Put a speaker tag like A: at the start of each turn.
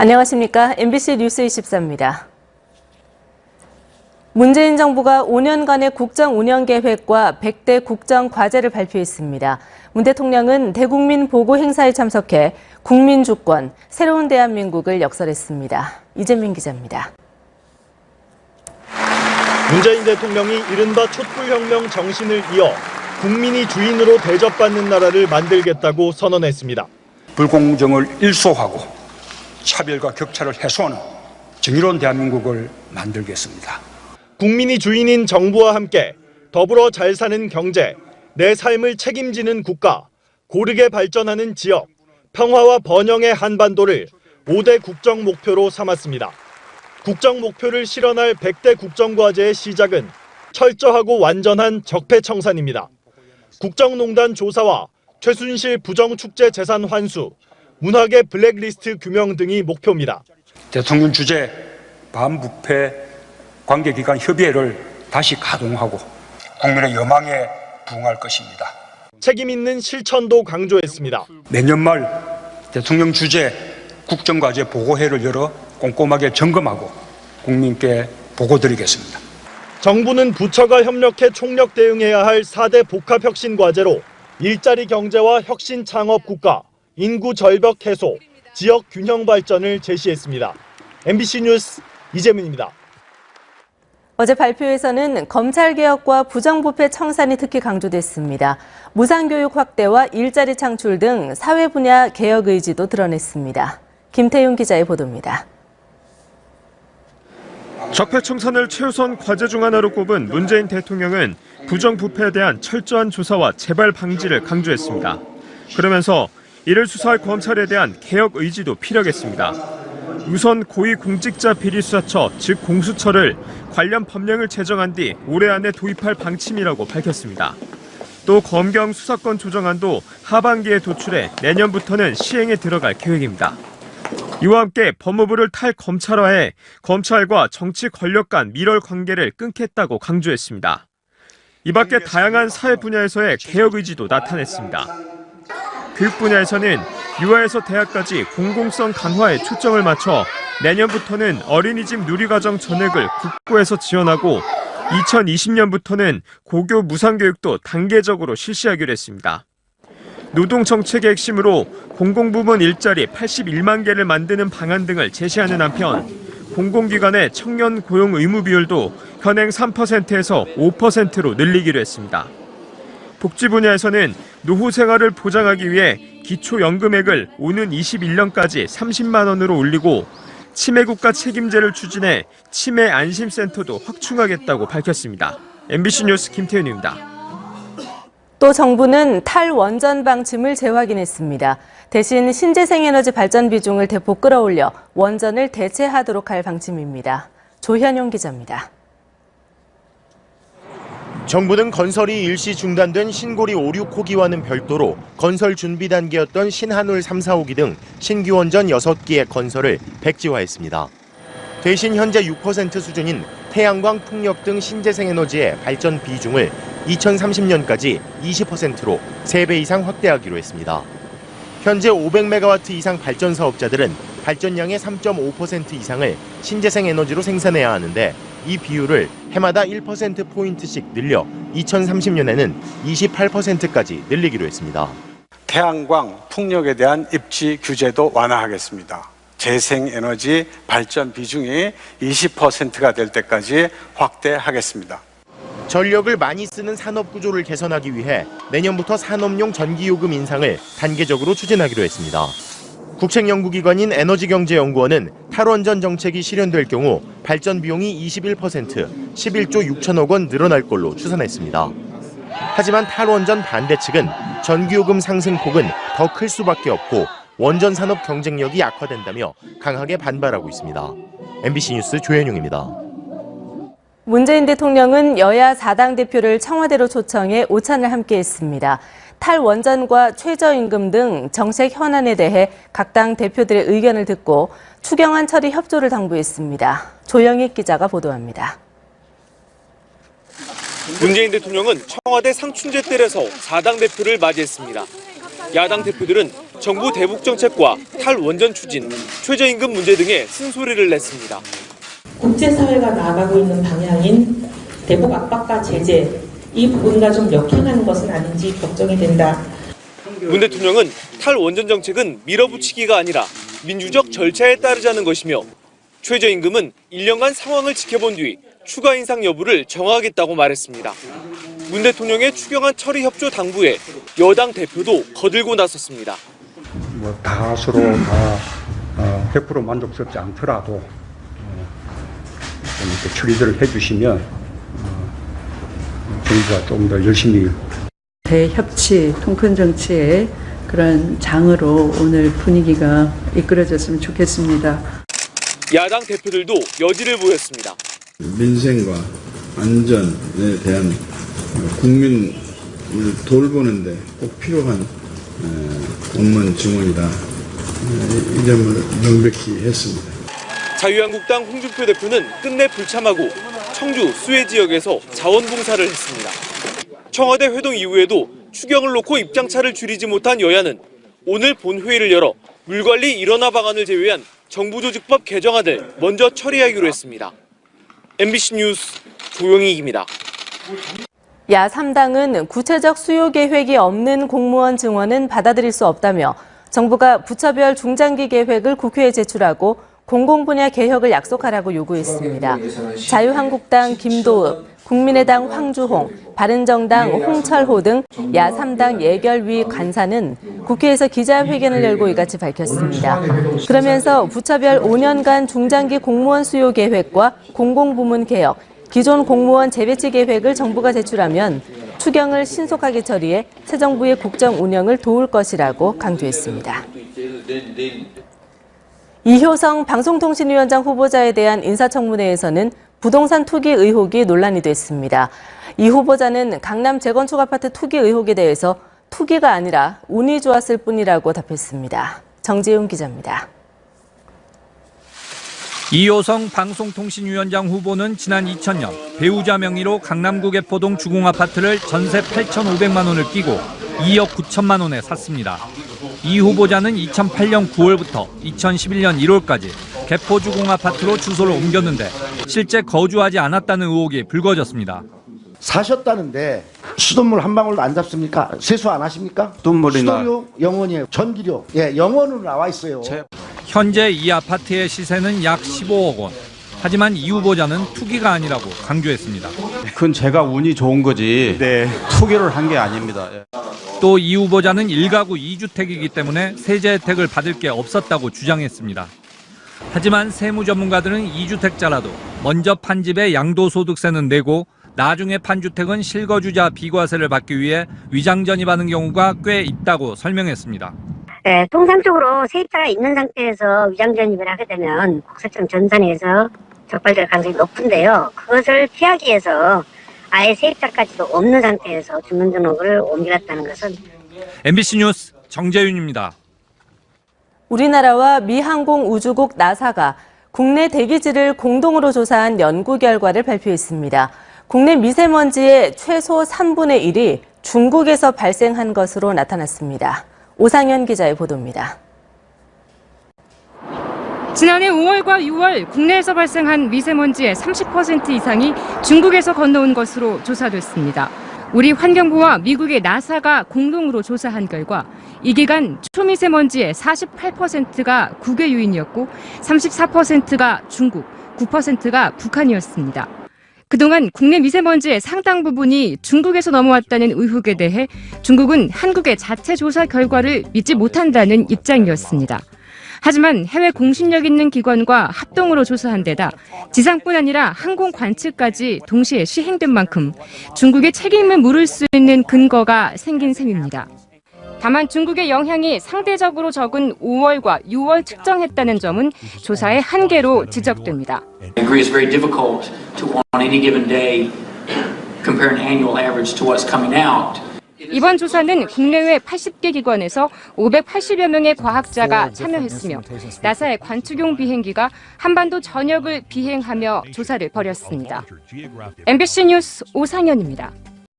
A: 안녕하십니까. MBC 뉴스 24입니다. 문재인 정부가 5년간의 국정 운영 계획과 100대 국정 과제를 발표했습니다. 문 대통령은 대국민 보고 행사에 참석해 국민 주권, 새로운 대한민국을 역설했습니다. 이재민 기자입니다.
B: 문재인 대통령이 이른바 촛불혁명 정신을 이어 국민이 주인으로 대접받는 나라를 만들겠다고 선언했습니다.
C: 불공정을 일소하고 차별과 격차를 해소하는 정의로운 대한민국을 만들겠습니다.
B: 국민이 주인인 정부와 함께 더불어 잘 사는 경제, 내 삶을 책임지는 국가, 고르게 발전하는 지역, 평화와 번영의 한반도를 5대 국정 목표로 삼았습니다. 국정 목표를 실현할 100대 국정과제의 시작은 철저하고 완전한 적폐청산입니다. 국정농단 조사와 최순실 부정축제 재산 환수, 문학의 블랙리스트 규명 등이 목표입니다.
C: 대통령 주재 반부패 관계기관 협의회를 다시 가동하고 국민의 여망에 부응할 것입니다.
B: 책임 있는 실천도 강조했습니다.
C: 내년 말 대통령 주재 국정과제 보고회를 열어 꼼꼼하게 점검하고 국민께 보고드리겠습니다.
B: 정부는 부처가 협력해 총력 대응해야 할 4대 복합혁신 과제로 일자리 경제와 혁신 창업 국가, 인구 절벽 해소, 지역 균형 발전을 제시했습니다. MBC 뉴스 이재민입니다.
A: 어제 발표에서는 검찰개혁과 부정부패 청산이 특히 강조됐습니다. 무상교육 확대와 일자리 창출 등 사회 분야 개혁 의지도 드러냈습니다. 김태윤 기자의 보도입니다.
D: 적폐 청산을 최우선 과제 중 하나로 꼽은 문재인 대통령은 부정부패에 대한 철저한 조사와 재발 방지를 강조했습니다. 그러면서 이를 수사할 검찰에 대한 개혁 의지도 피력했습니다. 우선 고위공직자 비리수사처 즉 공수처를 관련 법령을 제정한 뒤 올해 안에 도입할 방침이라고 밝혔습니다. 또 검경 수사권 조정안도 하반기에 도출해 내년부터는 시행에 들어갈 계획입니다. 이와 함께 법무부를 탈검찰화해 검찰과 정치 권력 간 밀월 관계를 끊겠다고 강조했습니다. 이 밖에 다양한 사회 분야에서의 개혁 의지도 나타냈습니다. 교육 분야에서는 유아에서 대학까지 공공성 강화에 초점을 맞춰 내년부터는 어린이집 누리과정 전액을 국고에서 지원하고 2020년부터는 고교 무상교육도 단계적으로 실시하기로 했습니다. 노동 정책의 핵심으로 공공부문 일자리 81만 개를 만드는 방안 등을 제시하는 한편 공공기관의 청년 고용 의무 비율도 현행 3%에서 5%로 늘리기로 했습니다. 복지 분야에서는 노후 생활을 보장하기 위해 기초연금액을 오는 21년까지 30만 원으로 올리고 치매국가 책임제를 추진해 치매 안심센터도 확충하겠다고 밝혔습니다. MBC 뉴스 김태윤입니다.
A: 또 정부는 탈원전 방침을 재확인했습니다. 대신 신재생에너지 발전 비중을 대폭 끌어올려 원전을 대체하도록 할 방침입니다. 조현용 기자입니다.
E: 정부는 건설이 일시 중단된 신고리 5, 6호기와는 별도로 건설 준비 단계였던 신한울 3, 4, 5기 등 신규 원전 6기의 건설을 백지화했습니다. 대신 현재 6% 수준인 태양광, 풍력 등 신재생 에너지의 발전 비중을 2030년까지 20%로 3배 이상 확대하기로 했습니다. 현재 500메가와트 이상 발전 사업자들은 발전량의 3.5% 이상을 신재생 에너지로 생산해야 하는데 이 비율을 해마다 1%포인트씩 늘려 2030년에는 28%까지 늘리기로 했습니다.
F: 태양광, 풍력에 대한 입지 규제도 완화하겠습니다. 재생에너지 발전 비중이 20%가 될 때까지 확대하겠습니다.
E: 전력을 많이 쓰는 산업 구조를 개선하기 위해 내년부터 산업용 전기요금 인상을 단계적으로 추진하기로 했습니다. 국책연구기관인 에너지경제연구원은 탈원전 정책이 실현될 경우 발전 비용이 21% 11조 6천억 원 늘어날 걸로 추산했습니다. 하지만 탈원전 반대 측은 전기요금 상승폭은 더 클 수밖에 없고 원전 산업 경쟁력이 약화된다며 강하게 반발하고 있습니다. MBC 뉴스 조현용입니다.
A: 문재인 대통령은 여야 4당 대표를 청와대로 초청해 오찬을 함께했습니다. 탈원전과 최저임금 등 정책 현안에 대해 각 당 대표들의 의견을 듣고 추경안 처리 협조를 당부했습니다. 조영익 기자가 보도합니다.
G: 문재인 대통령은 청와대 상춘제 뜰에서 4당 대표를 맞이했습니다. 야당 대표들은 정부 대북 정책과 탈원전 추진, 최저임금 문제 등에 쓴소리를 냈습니다.
H: 국제사회가 나아가고 있는 방향인 대북 압박과 제재 이 부분과 좀 역행하는 것은 아닌지 걱정이 된다.
G: 문 대통령은 탈원전 정책은 밀어붙이기가 아니라 민주적 절차에 따르자는 것이며 최저임금은 1년간 상황을 지켜본 뒤 추가 인상 여부를 정하겠다고 말했습니다. 문 대통령의 추경안 처리 협조 당부에 여당 대표도 거들고 나섰습니다.
C: 뭐 다수로 다 어, 100% 만족스럽지 않더라도 어, 좀 이렇게 처리들을 해주시면 어, 정부가 좀 더 열심히
I: 대협치, 통큰 정치의 그런 장으로 오늘 분위기가 이끌어졌으면 좋겠습니다.
G: 야당 대표들도 여지를 보였습니다.
J: 민생과 안전에 대한 국민을 돌보는데 꼭 필요한 에, 공무원 증원이다. 에, 이 점을 명백히 했습니다.
G: 자유한국당 홍준표 대표는 끝내 불참하고 청주 수해 지역에서 자원봉사를 했습니다. 청와대 회동 이후에도 추경을 놓고 입장차를 줄이지 못한 여야는 오늘 본회의를 열어 물관리 일원화 방안을 제외한 정부조직법 개정안을 먼저 처리하기로 했습니다. MBC 뉴스 조용익입니다.
A: 야 3당은 구체적 수요 계획이 없는 공무원 증원은 받아들일 수 없다며 정부가 부처별 중장기 계획을 국회에 제출하고 공공분야 개혁을 약속하라고 요구했습니다. 자유한국당 김도읍, 국민의당 황주홍, 바른정당 홍철호 등 야 3당 예결위 간사는 국회에서 기자회견을 열고 이같이 밝혔습니다. 그러면서 부처별 5년간 중장기 공무원 수요 계획과 공공부문 개혁, 기존 공무원 재배치 계획을 정부가 제출하면 추경을 신속하게 처리해 새 정부의 국정 운영을 도울 것이라고 강조했습니다. 이효성 방송통신위원장 후보자에 대한 인사청문회에서는 부동산 투기 의혹이 논란이 됐습니다. 이 후보자는 강남 재건축 아파트 투기 의혹에 대해서 투기가 아니라 운이 좋았을 뿐이라고 답했습니다. 정지훈 기자입니다.
K: 이효성 방송통신위원장 후보는 지난 2000년 배우자 명의로 강남구 개포동 주공아파트를 전세 8,500만 원을 끼고 2억 9천만 원에 샀습니다. 이 후보자는 2008년 9월부터 2011년 1월까지 개포 주공 아파트로 주소를 옮겼는데 실제 거주하지 않았다는 의혹이 불거졌습니다.
L: 사셨다는데 수돗물 한 방울도 안 잡습니까? 세수 안 하십니까?
J: 수돗물이나
L: 수도료 영원이에요. 전기료 예 영원으로 나와 있어요.
K: 현재 이 아파트의 시세는 약 15억 원. 하지만 이 후보자는 투기가 아니라고 강조했습니다.
J: 그건 제가 운이 좋은 거지 투기를 한 게 아닙니다.
K: 또 이 후보자는 1가구 2주택이기 때문에 세제 혜택을 받을 게 없었다고 주장했습니다. 하지만 세무 전문가들은 2주택자라도 먼저 판 집에 양도소득세는 내고 나중에 판 주택은 실거주자 비과세를 받기 위해 위장 전입하는 경우가 꽤 있다고 설명했습니다.
M: 네, 통상적으로 세입자가 있는 상태에서 위장 전입을 하게 되면 국세청 전산에서 적발될 가능성이 높은데요. 그것을 피하기 위해서 아예 세입자까지도 없는 상태에서 주민등록을 옮겨갔다는 것은
K: MBC 뉴스 정재윤입니다.
A: 우리나라와 미 항공우주국 나사가 국내 대기질을 공동으로 조사한 연구 결과를 발표했습니다. 국내 미세먼지의 최소 3분의 1이 중국에서 발생한 것으로 나타났습니다. 오상현 기자의 보도입니다.
N: 지난해 5월과 6월 국내에서 발생한 미세먼지의 30% 이상이 중국에서 건너온 것으로 조사됐습니다. 우리 환경부와 미국의 나사가 공동으로 조사한 결과 이 기간 초미세먼지의 48%가 국외 유인이었고 34%가 중국, 9%가 북한이었습니다. 그동안 국내 미세먼지의 상당 부분이 중국에서 넘어왔다는 의혹에 대해 중국은 한국의 자체 조사 결과를 믿지 못한다는 입장이었습니다. 하지만 해외 공신력 있는 기관과 합동으로 조사한 데다 지상뿐 아니라 항공 관측까지 동시에 시행된 만큼 중국의 책임을 물을 수 있는 근거가 생긴 셈입니다. 다만 중국의 영향이 상대적으로 적은 5월과 6월 측정했다는 점은 조사의 한계로 지적됩니다. 이번 조사는 국내외 80개 기관에서 580여 명의 과학자가 참여했으며 나사의 관측용 비행기가 한반도 전역을 비행하며 조사를 벌였습니다. MBC 뉴스 오상현입니다.